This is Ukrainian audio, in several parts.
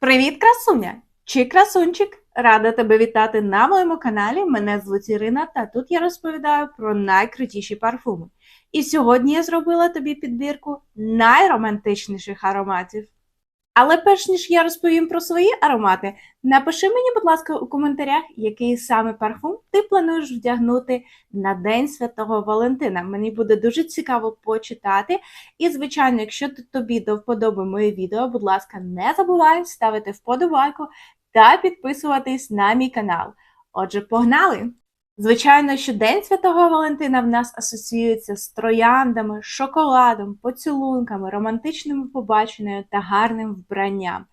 Привіт, красуня! Чи красунчик? Рада тебе вітати на моєму каналі. Мене звуть Ірина, та тут я розповідаю про найкрутіші парфуми. І сьогодні я зробила тобі підбірку найромантичніших ароматів. Але перш ніж я розповім про свої аромати, напиши мені, будь ласка, у коментарях, який саме парфум ти плануєш вдягнути на День Святого Валентина. Мені буде дуже цікаво почитати. І, звичайно, якщо тобі до вподоби моє відео, будь ласка, не забувай ставити вподобайку та підписуватись на мій канал. Отже, погнали! Звичайно, що День Святого Валентина в нас асоціюється з трояндами, шоколадом, поцілунками, романтичними побаченнями та гарним вбранням.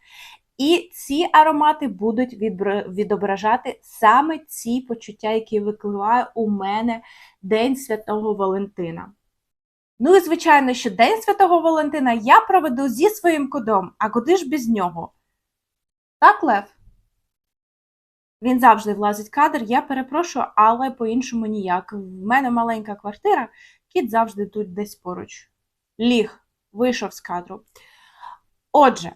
І ці аромати будуть відображати саме ці почуття, які викликає у мене День Святого Валентина. Ну і звичайно, що День Святого Валентина я проведу зі своїм кодом, а куди ж без нього? Так, Лев? Він завжди влазить кадр, я перепрошую, але по-іншому ніяк. В мене маленька квартира, кіт завжди тут десь поруч. Ліг, вийшов з кадру. Отже,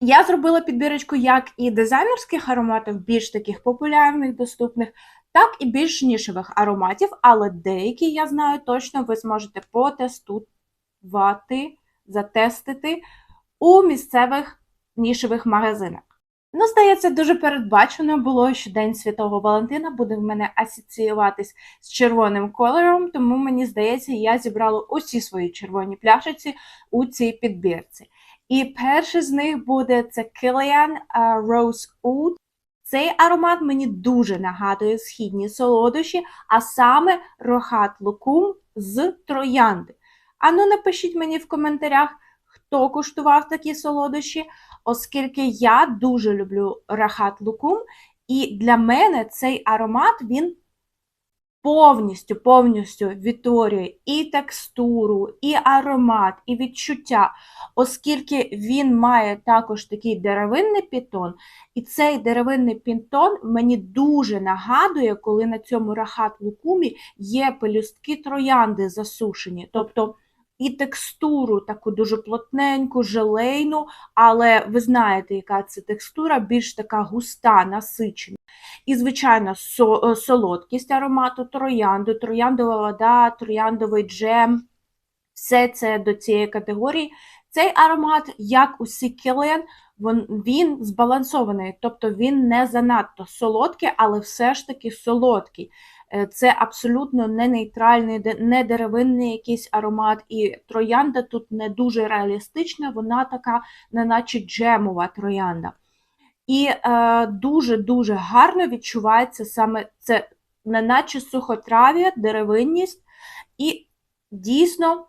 я зробила підбірочку як і дизайнерських ароматів, більш таких популярних, доступних, так і більш нішевих ароматів, але деякі, я знаю точно, ви зможете потестувати, затестити у місцевих нішевих магазинах. Ну, здається, дуже передбачено було, що День Святого Валентина буде в мене асоціюватись з червоним кольором, тому мені здається, я зібрала усі свої червоні пляшиці у цій підбірці. І перший з них буде це Kilian Rose Oud. Цей аромат мені дуже нагадує східні солодощі, а саме рохат лукум з троянди. Ану, напишіть мені в коментарях, хто куштував такі солодощі, оскільки я дуже люблю рахат лукум, і для мене цей аромат він повністю повністю відтворює і текстуру, і аромат, і відчуття, оскільки він має також такий деревинний підтон, і цей деревинний підтон мені дуже нагадує, коли на цьому рахат лукумі є пелюстки троянди засушені. Тобто і текстуру таку дуже плотненьку, желейну, але ви знаєте, яка це текстура, більш така густа, насичена. І, звичайно, е, солодкість аромату троянду, трояндова вода, трояндовий джем. Все це до цієї категорії. Цей аромат, як у Сікілен, він збалансований, тобто він не занадто солодкий, але все ж таки солодкий. Е, Це абсолютно не нейтральний, не деревинний якийсь аромат, і троянда тут не дуже реалістична, вона така, неначе джемова троянда. І дуже-дуже гарно відчувається саме це, неначе сухотрав'я, деревинність, і дійсно,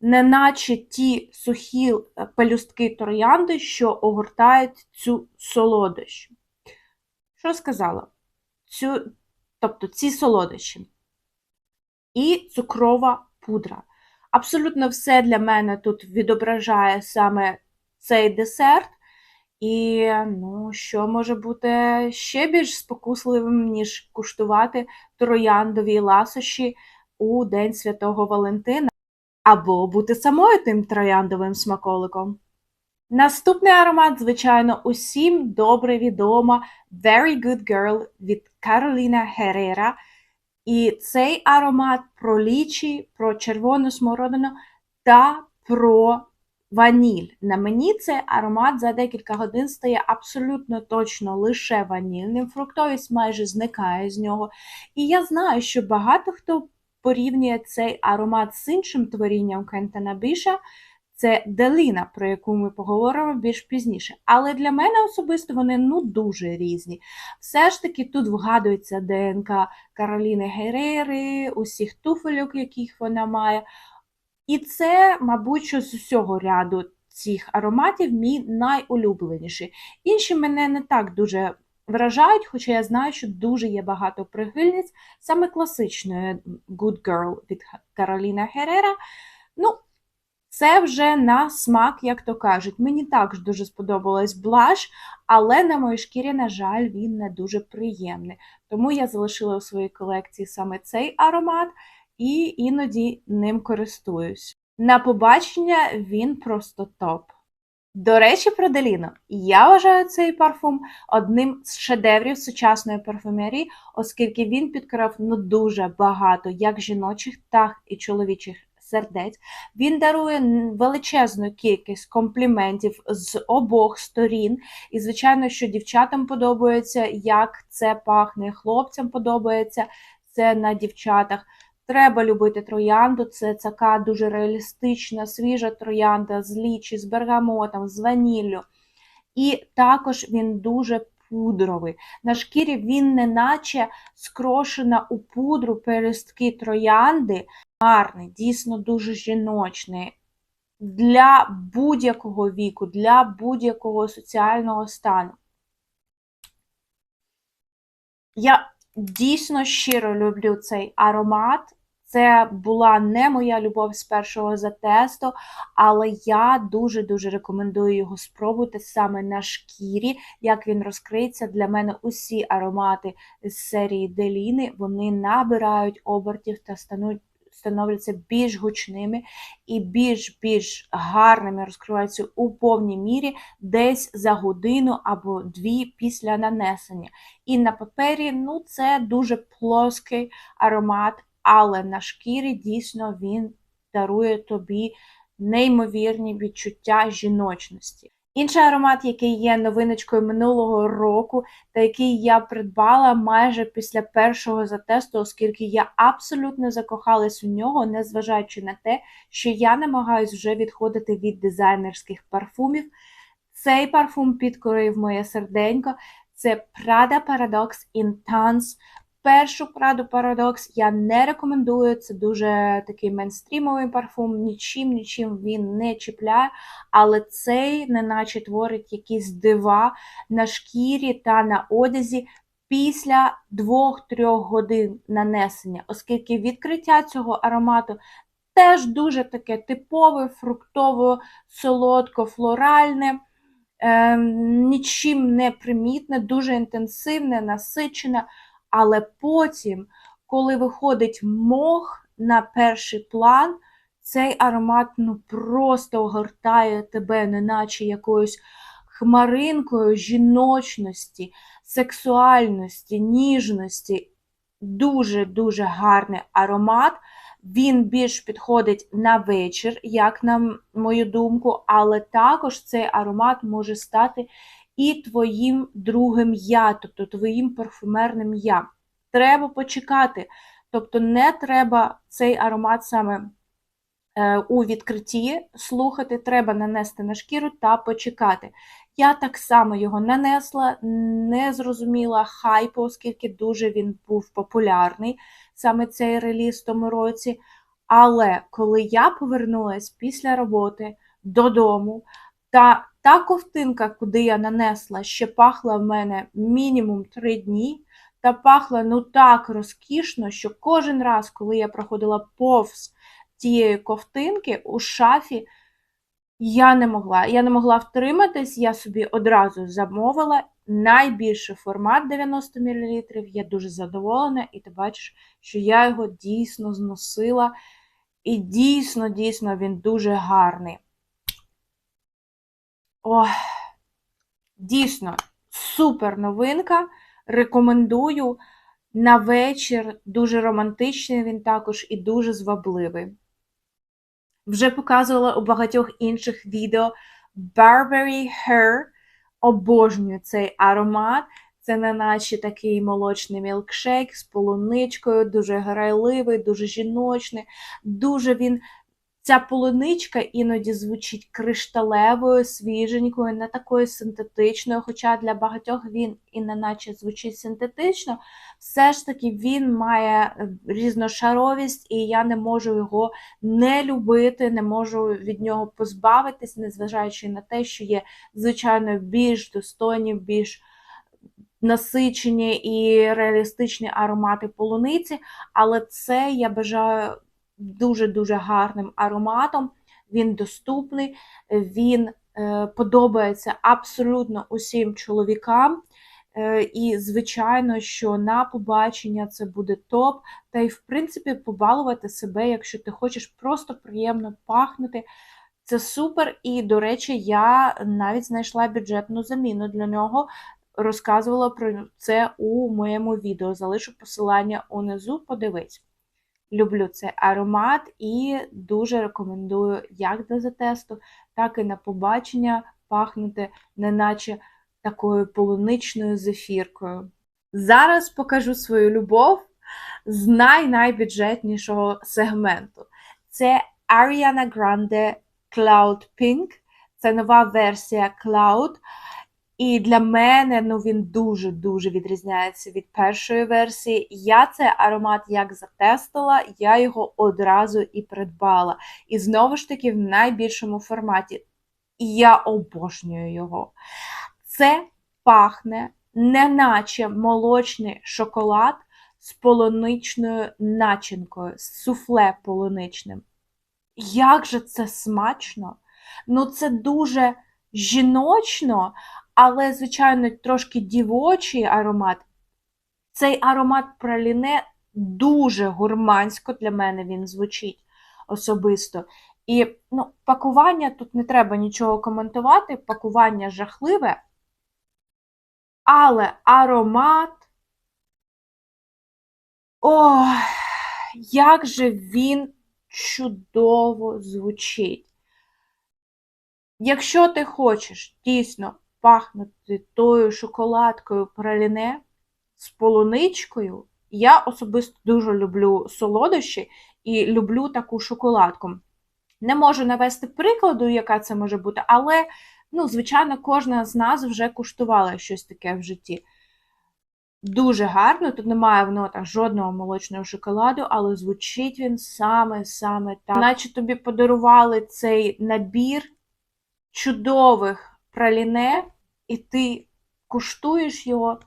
неначе ті сухі е, пелюстки троянди, що огортають цю солодощу. Що сказала? Цю, тобто ці солодощі. І цукрова пудра. Абсолютно все для мене тут відображає саме цей десерт. І ну, що може бути ще більш спокусливим, ніж куштувати трояндові ласощі у День Святого Валентина, або бути самою тим трояндовим смаколиком. Наступний аромат, звичайно, усім добре відома Very Good Girl від Кароліна Герера. І цей аромат про лічі, про червону смородину та про ваніль. На мені цей аромат за декілька годин стає абсолютно точно лише ванільним. Фруктовість майже зникає з нього. І я знаю, що багато хто порівнює цей аромат з іншим творінням Кентана Біша. Це Деліна, про яку ми поговоримо більш пізніше. Але для мене особисто вони ну дуже різні. Все ж таки тут вгадується ДНК Кароліни Герери, усіх туфельок, яких вона має. І це, мабуть, що з усього ряду цих ароматів мій найулюбленіший. Інші мене не так дуже вражають, хоча я знаю, що дуже є багато прихильниць саме класичної Good Girl від Кароліна Герера. Ну, це вже на смак, як то кажуть. Мені також дуже сподобалась блаш, але на моїй шкірі, на жаль, він не дуже приємний. Тому я залишила у своїй колекції саме цей аромат і іноді ним користуюсь. На побачення він просто топ. До речі, про Деліно. Я вважаю цей парфум одним з шедеврів сучасної парфумерії, оскільки він підкрав ну дуже багато як жіночих, так і чоловічих сердець. Він дарує величезну кількість компліментів з обох сторін. І, звичайно, що дівчатам подобається, як це пахне, хлопцям подобається це на дівчатах. Треба любити троянду. Це така дуже реалістична, свіжа троянда з лічі, з бергамотом, з ваніллю. І також він дуже пудровий. На шкірі він не наче скрошена у пудру перестки троянди. Гарний, дійсно дуже жіночний. Для будь-якого віку, для будь-якого соціального стану. Я дійсно щиро люблю цей аромат. Це була не моя любов з першого затесту, але я дуже-дуже рекомендую його спробувати саме на шкірі, як він розкриється. Для мене усі аромати з серії Деліни вони набирають обертів та стануть, становляться більш гучними і більш-більш гарними розкриваються у повній мірі десь за годину або дві після нанесення. І на папері ну, це дуже плоский аромат, але на шкірі дійсно він дарує тобі неймовірні відчуття жіночності. Інший аромат, який є новиночкою минулого року, та який я придбала майже після першого затесту, оскільки я абсолютно закохалась у нього, незважаючи на те, що я намагаюсь вже відходити від дизайнерських парфумів. Цей парфум підкорив моє серденько. Це Prada Paradox Intense. Першу Prada Paradox я не рекомендую. Це дуже такий мейнстрімовий парфум, нічим, нічим він не чіпляє, але цей неначе творить якісь дива на шкірі та на одязі після 2-3 годин нанесення, оскільки відкриття цього аромату теж дуже таке типове, фруктово, солодко, флоральне. Е, нічим не примітне, дуже інтенсивне, насичене, але потім, коли виходить мох на перший план, цей аромат ну просто огортає тебе, неначе якоюсь хмаринкою жіночності, сексуальності, ніжності. Дуже-дуже гарний аромат. Він більш підходить на вечір, як на мою думку, але також цей аромат може стати і твоїм другим я, тобто твоїм парфумерним я. Треба почекати. Тобто не треба цей аромат саме е, у відкритті слухати, треба нанести на шкіру та почекати. Я так само його нанесла, не зрозуміла хайпу, оскільки дуже він був популярний, саме цей реліз в тому році. Але коли я повернулася після роботи додому, та та ковтинка, куди я нанесла, ще пахла в мене мінімум 3 дні, та пахла ну так розкішно, що кожен раз, коли я проходила повз тієї ковтинки у шафі, я не могла. Я не могла втриматись, я собі одразу замовила. Найбільший формат 90 мл. Я дуже задоволена, і ти бачиш, що я його дійсно зносила. І дійсно, дійсно, він дуже гарний. Ох, дійсно, супер новинка. Рекомендую на вечір. Дуже романтичний він також і дуже звабливий. Вже показувала у багатьох інших відео Burberry Hair. Обожнюю цей аромат. Це не наче такий молочний мілкшейк з полуничкою, дуже грайливий, дуже жіночний. Дуже він. Ця полуничка іноді звучить кришталевою, свіженькою, не такою синтетичною, хоча для багатьох він і не наче звучить синтетично, все ж таки він має різношаровість, і я не можу його не любити, не можу від нього позбавитись, незважаючи на те, що є, звичайно, більш достойні, більш насичені і реалістичні аромати полуниці, але це я бажаю дуже-дуже гарним ароматом. Він доступний, він е, подобається абсолютно усім чоловікам. Е, і, звичайно, що на побачення це буде топ. Та й, в принципі, побалувати себе, якщо ти хочеш просто приємно пахнути. Це супер, і, до речі, я навіть знайшла бюджетну заміну для нього. Розказувала про це у моєму відео. Залишу посилання унизу, подивись. Люблю цей аромат і дуже рекомендую як до затесту, так і на побачення пахнути, неначе такою полуничною зефіркою. Зараз покажу свою любов з най-найбюджетнішого сегменту. Це Ariana Grande Cloud Pink. Це нова версія Cloud. І для мене ну, він дуже-дуже відрізняється від першої версії. Я цей аромат як затестила, я його одразу і придбала. І знову ж таки в найбільшому форматі. І я обожнюю його. Це пахне неначе молочний шоколад з полуничною начинкою, з суфле полуничним. Як же це смачно! Ну, це дуже жіночно, але, звичайно, трошки дівочий аромат. Цей аромат праліне дуже гурмансько для мене він звучить особисто. І ну, пакування тут не треба нічого коментувати, пакування жахливе, але аромат. Ох, як же він чудово звучить. Якщо ти хочеш дійсно пахнути тою шоколадкою праліне з полуничкою, я особисто дуже люблю солодощі і люблю таку шоколадку. Не можу навести прикладу, яка це може бути, але, ну, звичайно, кожна з нас вже куштувала щось таке в житті. Дуже гарно, тут немає в нотах жодного молочного шоколаду, але звучить він саме-саме так. Наче тобі подарували цей набір чудових праліне, і ти куштуєш його.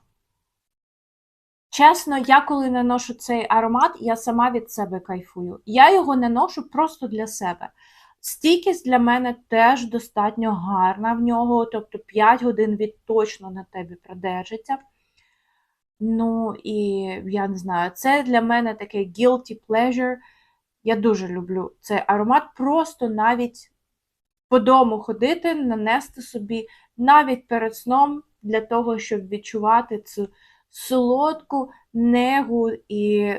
Чесно, я коли наношу цей аромат, я сама від себе кайфую. Я його не ношу просто для себе. Стійкість для мене теж достатньо гарна в нього, тобто 5 годин він точно на тебе продержиться. Ну, і я не знаю, це для мене такий guilty pleasure. Я дуже люблю цей аромат. Просто навіть по дому ходити, нанести собі навіть перед сном для того, щоб відчувати цю солодку негу і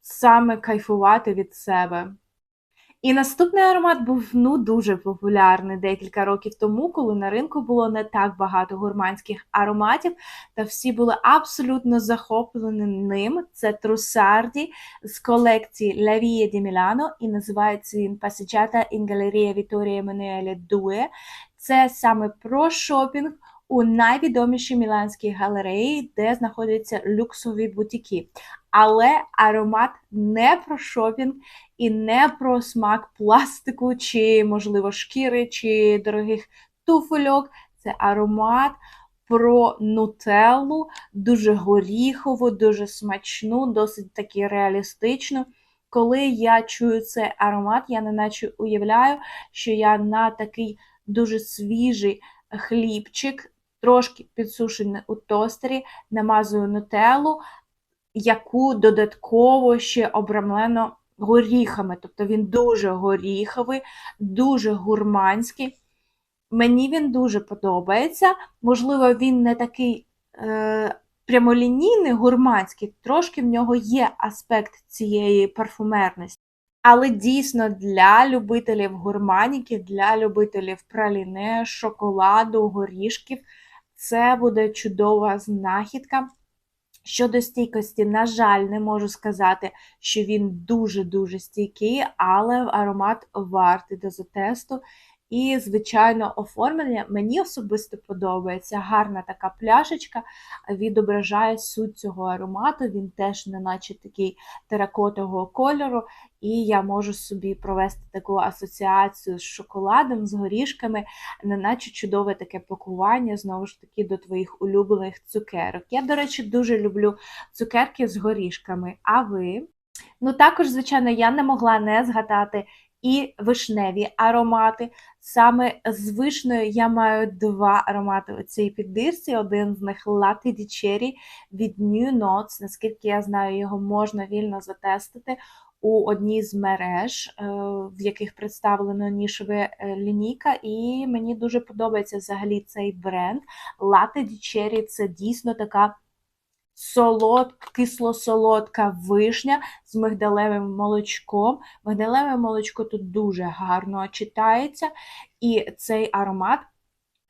саме кайфувати від себе. І наступний аромат був ну дуже популярний декілька років тому, коли на ринку було не так багато гурманських ароматів, та всі були абсолютно захоплені ним. Це Трусарді з колекції La Via di Milano і називається він Passeggiata in Galleria Vittorio Emanuele II. Це саме про шопінг у найвідомішій міланській галереї, де знаходяться люксові бутіки. Але аромат не про шопінг і не про смак пластику, чи, можливо, шкіри, чи дорогих туфельок. Це аромат про нутеллу, дуже горіхову, дуже смачну, досить таки реалістичну. Коли я чую цей аромат, я неначе уявляю, що я на такий дуже свіжий хлібчик, трошки підсушений у тостері, намазую нутеллу, яку додатково ще обрамлено горіхами. Тобто він дуже горіховий, дуже гурманський. Мені він дуже подобається. Можливо, він не такий е, прямолінійний, гурманський, трошки в нього є аспект цієї парфумерності. Але дійсно для любителів гурманіки, для любителів праліне, шоколаду, горішків це буде чудова знахідка. Щодо стійкості, на жаль, не можу сказати, що він дуже-дуже стійкий, але аромат вартий дозотесту. І, звичайно, оформлення мені особисто подобається. Гарна така пляшечка відображає суть цього аромату. Він теж, не наче такий теракотового кольору, і я можу собі провести таку асоціацію з шоколадом, з горішками, неначе чудове таке пакування, знову ж таки, до твоїх улюблених цукерок. Я, до речі, дуже люблю цукерки з горішками. А ви? Ну, також, звичайно, я не могла не згадати і вишневі аромати. Саме з вишнею я маю два аромати у цій підбірці. Один з них Latte di Cherry від New Notes. Наскільки я знаю, його можна вільно затестити у одній з мереж, е, в яких представлено нішова е, лінійка, і мені дуже подобається взагалі цей бренд. Latte di Cherry – це дійсно така солод, кисло-солодка вишня з мигдалевим молочком. Мигдалеве молочко тут дуже гарно читається, і цей аромат.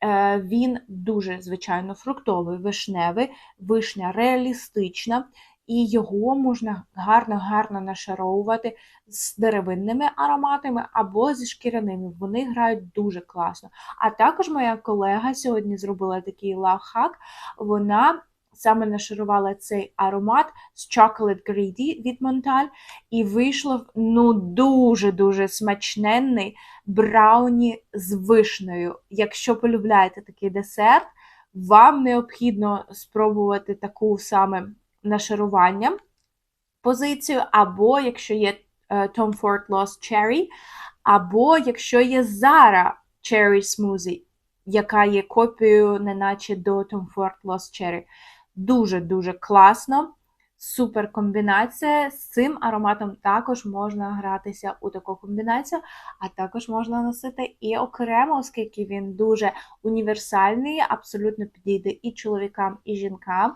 е, Він дуже, звичайно, фруктовий, вишневий, вишня реалістична, і його можна гарно-гарно нашаровувати з деревинними ароматами або зі шкіряними. Вони грають дуже класно. А також моя колега сьогодні зробила такий лайфхак. Вона саме нашарувала цей аромат з Chocolate Greedy від Монталь, і вийшло ну дуже-дуже смачненний брауні з вишнею. Якщо полюбляєте такий десерт, вам необхідно спробувати таку саме нашарування позицію, або якщо є е, Tom Ford Lost Cherry, або якщо є Zara Cherry Smoothie, яка є копією, неначе до Tom Ford Lost Cherry. Дуже-дуже класно. Супер комбінація. З цим ароматом також можна гратися у таку комбінацію, а також можна носити і окремо, оскільки він дуже універсальний, абсолютно підійде і чоловікам, і жінкам.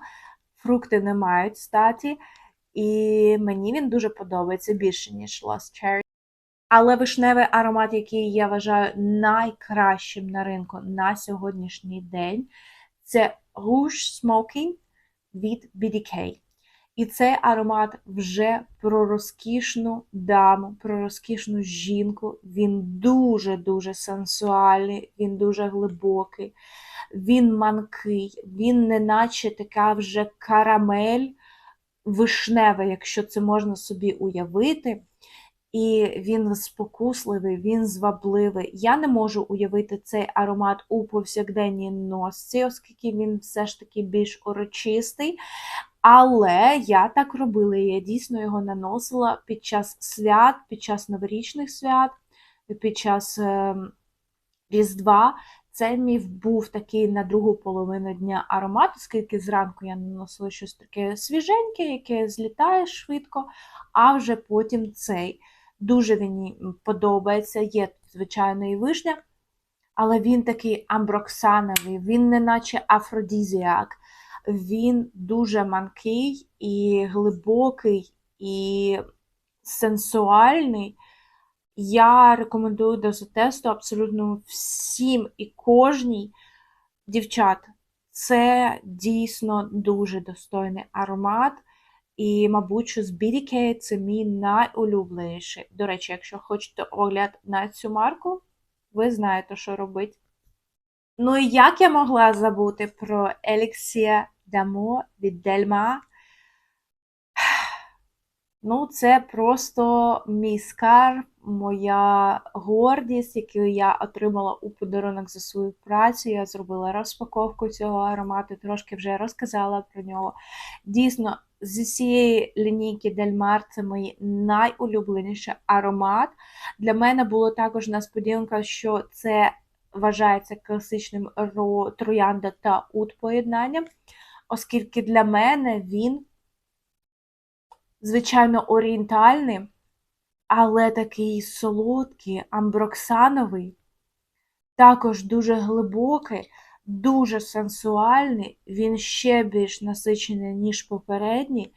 Фрукти не мають статі, і мені він дуже подобається більше, ніж Lost Cherry. Але вишневий аромат, який я вважаю найкращим на ринку на сьогоднішній день, це Rouge Smoking від BDK. І цей аромат вже про розкішну даму, про розкішну жінку. Він дуже-дуже сенсуальний, він дуже глибокий, він манкий, він неначе така вже карамель вишнева, якщо це можна собі уявити. І він спокусливий, він звабливий. Я не можу уявити цей аромат у повсякденній носці, оскільки він все ж таки більш урочистий. Але я так робила, я дійсно його наносила під час свят, під час новорічних свят, під час е, Різдва. Це мій був такий на другу половину дня аромат, оскільки зранку я наносила щось таке свіженьке, яке злітає швидко, а вже потім цей. Дуже мені подобається, є, звичайно, і вишня, але він такий амброксановий, він не наче афродізіак. Він дуже манкий і глибокий і сенсуальний. Я рекомендую дозотесту абсолютно всім і кожній дівчат. Це дійсно дуже достойний аромат. І, мабуть, що з BDK це мій найулюбленіший. До речі, якщо хочете огляд на цю марку, ви знаєте, що робити. Ну і як я могла забути про Elixir D'amour від Delma? Ну, це просто мій скарб, моя гордість, яку я отримала у подарунок за свою працю. Я зробила розпаковку цього аромату, трошки вже розказала про нього. Дійсно, з цієї лінійки Дельмар це мій найулюбленіший аромат. Для мене було також несподіванка, що це вважається класичним троянда та ут поєднанням, оскільки для мене він, звичайно, орієнтальний, але такий солодкий, амброксановий, також дуже глибокий дуже сенсуальний, він ще більш насичений, ніж попередній.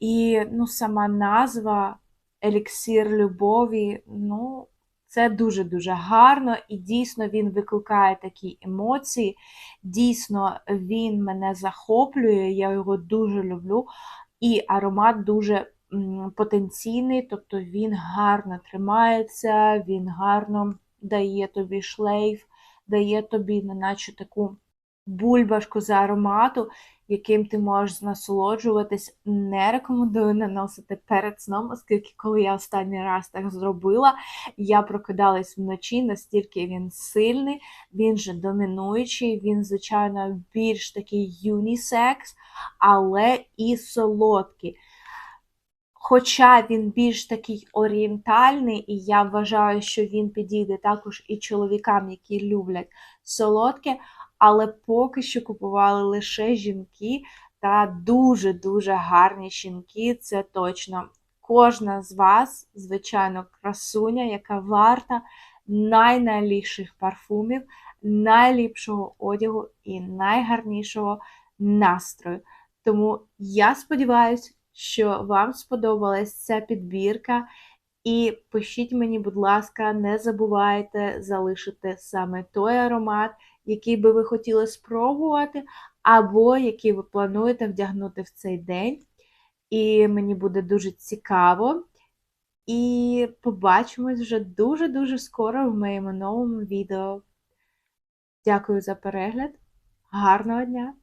І ну, сама назва Еліксір любові, ну, це дуже-дуже гарно, і дійсно він викликає такі емоції. Дійсно, він мене захоплює, я його дуже люблю. І аромат дуже потенційний, тобто він гарно тримається, він гарно дає тобі шлейф дає тобі, неначе таку бульбашку за аромату, яким ти можеш насолоджуватись. Не рекомендую наносити перед сном, оскільки, коли я останній раз так зробила, я прокидалась вночі, настільки він сильний, він же домінуючий, він, звичайно, більш такий юнісекс, але і солодкий. Хоча він більш такий орієнтальний, і я вважаю, що він підійде також і чоловікам, які люблять солодке, але поки що купували лише жінки та дуже-дуже гарні жінки, це точно. кожна з вас, звичайно, красуня, яка варта найнайліпших парфумів, найліпшого одягу і найгарнішого настрою. Тому я сподіваюся, що вам сподобалась ця підбірка. І пишіть мені, будь ласка, не забувайте залишити саме той аромат, який би ви хотіли спробувати, або який ви плануєте вдягнути в цей день. І мені буде дуже цікаво. І побачимось вже дуже-дуже скоро в моєму новому відео. Дякую за перегляд. Гарного дня!